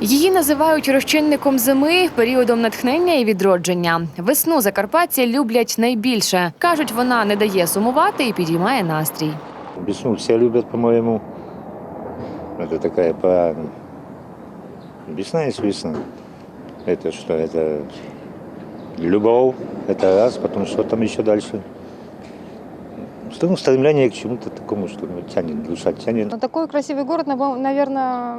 Її називають розчинником зими, періодом натхнення і відродження. Весну закарпатці люблять найбільше. кажуть, вона не дає сумувати і підіймає настрій. Весну все любят, по-моему. Это такая пора. ну, Весна есть весна. Это что? Это любовь. Это раз. Потом что там еще дальше? Что, ну, стремление к чему-то такому, что ну, тянет, душа тянет. Ну, такой красивый город, наверное,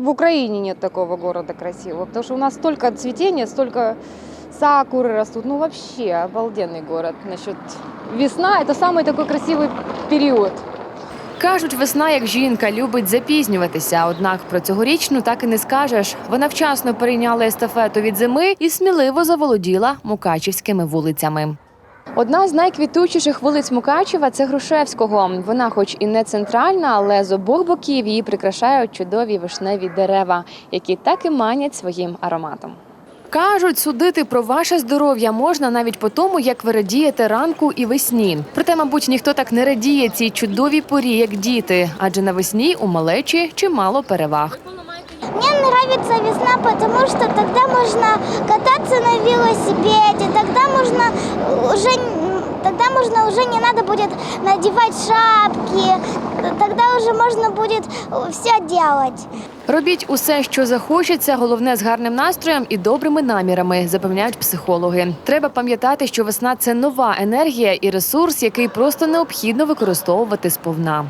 в Украине нет такого города красивого, потому что у нас столько цветения, столько сакуры растут. Ну, вообще обалденный город. Насчет весна – это самый такой красивый период. Кажуть, весна, як жінка, любить запізнюватися. Однак про цьогорічну так і не скажеш. Вона вчасно перейняла естафету від зими і сміливо заволоділа мукачівськими вулицями. Одна з найквітучіших вулиць Мукачева це Грушевського. Вона, хоч і не центральна, але з обох боків її прикрашають чудові вишневі дерева, які так і манять своїм ароматом. Кажуть, судити про ваше здоров'я можна навіть по тому, як ви радієте ранку і весні. Проте, мабуть, ніхто так не радіє цій чудовій порі, як діти, адже навесні у малечі чимало переваг. Нравится весна, потому что тогда можно кататься на велосипеде, тогда можно уже тогда можно уже не надо будет надевать шапки, тогда уже можно будет все делать. Робіть усе, що захочеться, головне з гарним настроєм і добрими намірами, запевняють психологи. Треба пам'ятати, що весна це нова енергія і ресурс, який просто необхідно використовувати сповна.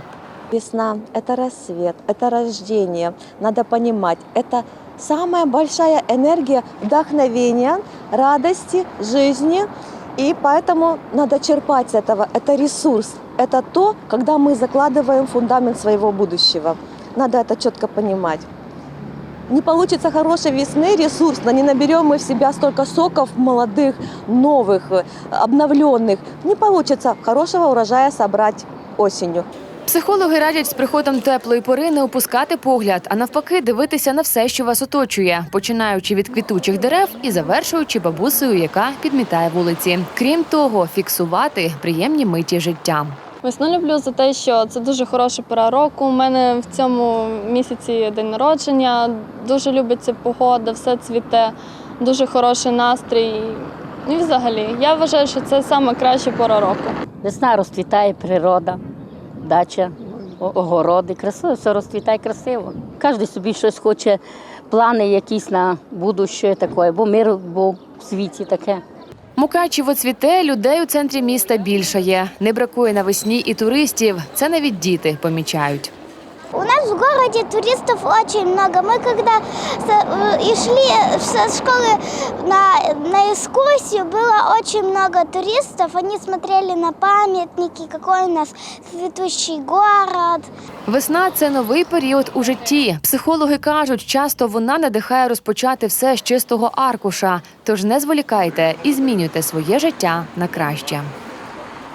Весна – это рассвет, это рождение. Надо понимать, это самая большая энергия вдохновения, радости, жизни. И поэтому надо черпать этого. Это ресурс. Это то, когда мы закладываем фундамент своего будущего. Надо это четко понимать. Не получится хорошей весны ресурсно, не наберем мы в себя столько соков молодых, новых, обновленных. Не получится хорошего урожая собрать осенью. Психологи радять з приходом теплої пори не опускати погляд, а навпаки, дивитися на все, що вас оточує, починаючи від квітучих дерев і завершуючи бабусею, яка підмітає вулиці. Крім того, фіксувати приємні миті життя. Весну люблю за те, що це дуже хороша пора року. У мене в цьому місяці день народження. Дуже любиться погода, все цвіте, дуже хороший настрій. І взагалі, я вважаю, що це саме краща пора року. Весна розцвітає природа, дача, огороди. Красиво, все розцвітає красиво. Кожен собі щось хоче, плани якісь на будуще таке, бо мир був в світі таке. Мукачево цвіте, людей у центрі міста більше є. Не бракує навесні і туристів. Це навіть діти помічають. У нас в городе туристов очень много. Мы когда со- э, и шли со школы на, на экскурсию, было очень много туристов. Они смотрели на памятники, какой у нас цветущий город. Весна це новий період у житті. Психологи кажуть, часто вона надихає розпочати все з чистого аркуша. Тож не зволікайте і змінюйте своє життя на краще.